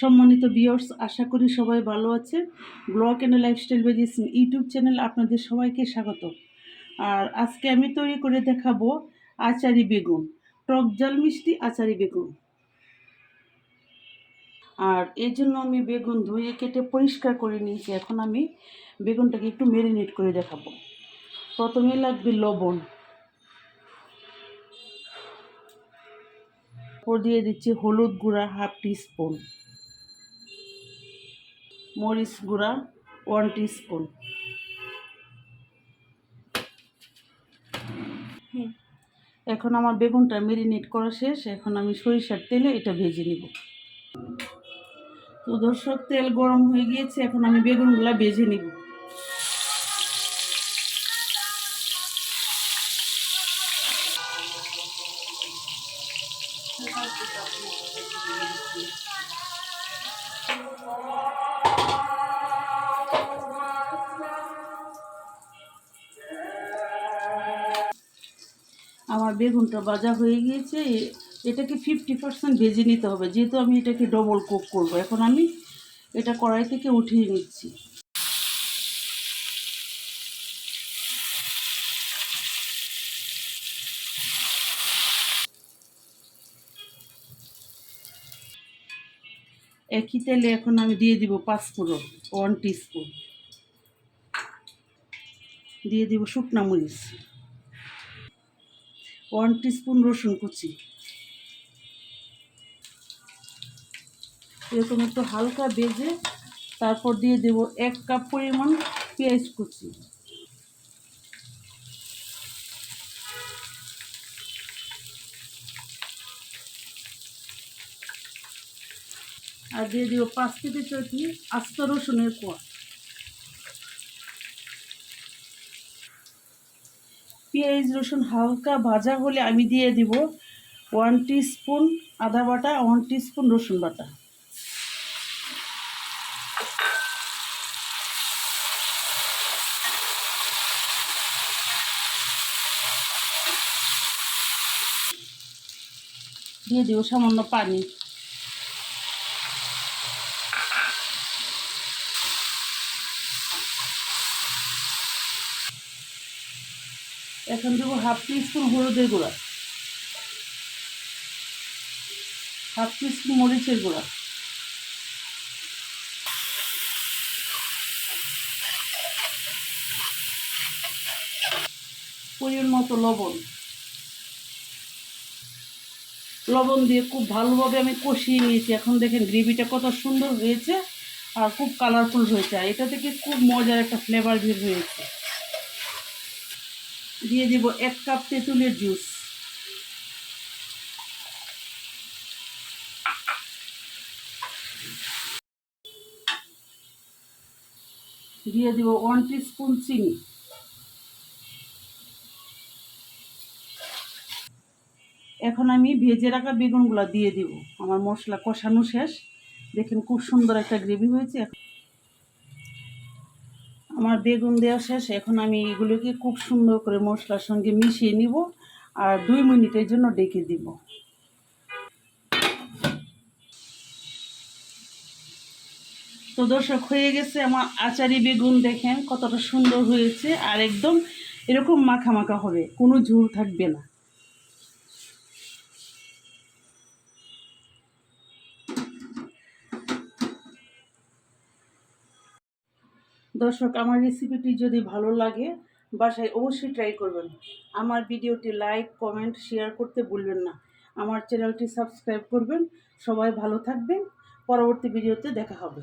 সম্মানিত বিয়ার্স আশা করি সবাই ভালো আছে ব্লগ অ্যান্ড লাইফস্টাইল বেজিস ইউটিউব চ্যানেল আপনাদের সবাইকে স্বাগত। আর আজকে আমি তৈরি করে দেখাবো আচারি বেগুন, টক জাল মিষ্টি আচারি বেগুন। আর এর জন্য আমি বেগুন ধুয়ে কেটে পরিষ্কার করে নিয়েছি। এখন আমি বেগুনটাকে একটু মেরিনেট করে দেখাবো। প্রথমে লাগবে লবণ। ওর দিয়ে দিচ্ছি হলুদ গুঁড়া হাফ টিস্পুন মরিচ গুঁড়া ওয়ান টিস্পুন এখন আমার বেগুনটা মেরিনেট করা শেষ, এখন আমি সরিষার তেলে এটা ভেজে নিব। তো দর্শক, তেল গরম হয়ে গিয়েছে, এখন আমি বেগুনগুলো ভেজে নিব। আমার বেগুনটা ভাজা হয়ে গিয়েছে এটাকে ফিফটি পার্সেন্ট ভেজে নিতে হবে। যেহেতু আমি এটাকে ডবল কুক করব, এখন আমি এটা কড়াই থেকে উঠিয়ে নিচ্ছি। একই তেলে এখন আমি দিয়ে দিব পাঁচফোড়ন ওয়ান টিস্পুন দিয়ে দিব শুকনা মরিচ। ওয়ান টিস্পুন রসুন কুচি। এরকম একটু হালকা ভেজে তারপর দিয়ে দেব এক কাপ পরিমাণ পেঁয়াজ কুচি। আর দিয়ে দেবো পাঁচ কেজি চটনি আস্ত রসুনের কোয়া। পেঁয়াজ, রসুন হালকা ভাজা হলে আমি দিয়ে দিব ওয়ান স্পুন আদা বাটা ওয়ান স্পুন রসুন বাটা। দিয়ে দিব সামান্য পানি। এখন দেবো হাফ স্পুন হলুদের গুঁড়া। হাফ স্পুন মরিচের গুঁড়া। পরিমাণ মতো লবণ। লবণ দিয়ে খুব ভালোভাবে আমি কষিয়ে নিয়েছি। এখন দেখেন গ্রেভিটা কত সুন্দর হয়েছে আর খুব কালারফুল হয়েছে। এটা থেকে খুব মজার একটা ফ্লেভার বের হয়েছে। দিয়ে দিব এক কাপ তেঁতুলের জুস। দিয়ে দিব ওয়ান স্পুন চিনি। এখন আমি ভেজে রাখা বেগুনগুলো দিয়ে দিব। আমার মশলা কষানো শেষ। দেখেন খুব সুন্দর একটা গ্রেভি হয়েছে। আমার বেগুন দেওয়া শেষ। এখন আমি এগুলোকে খুব সুন্দর করে মশলার সঙ্গে মিশিয়ে নিব আর দুই মিনিটের জন্য ডেকে দিব। তো দর্শক, হয়ে গেছে আমার আচারি বেগুন, দেখেন কতটা সুন্দর হয়েছে আর একদম এরকম মাখা মাখা হবে, কোনো ঝুল থাকবে না। দর্শক, আমার রেসিপিটি যদি ভালো লাগে, বাসায় অবশ্যই ট্রাই করবেন। আমার ভিডিওটি লাইক কমেন্ট শেয়ার করতে ভুলবেন না। আমার চ্যানেলটি সাবস্ক্রাইব করবেন। সবাই ভালো থাকবেন। পরবর্তী ভিডিওতে দেখা হবে।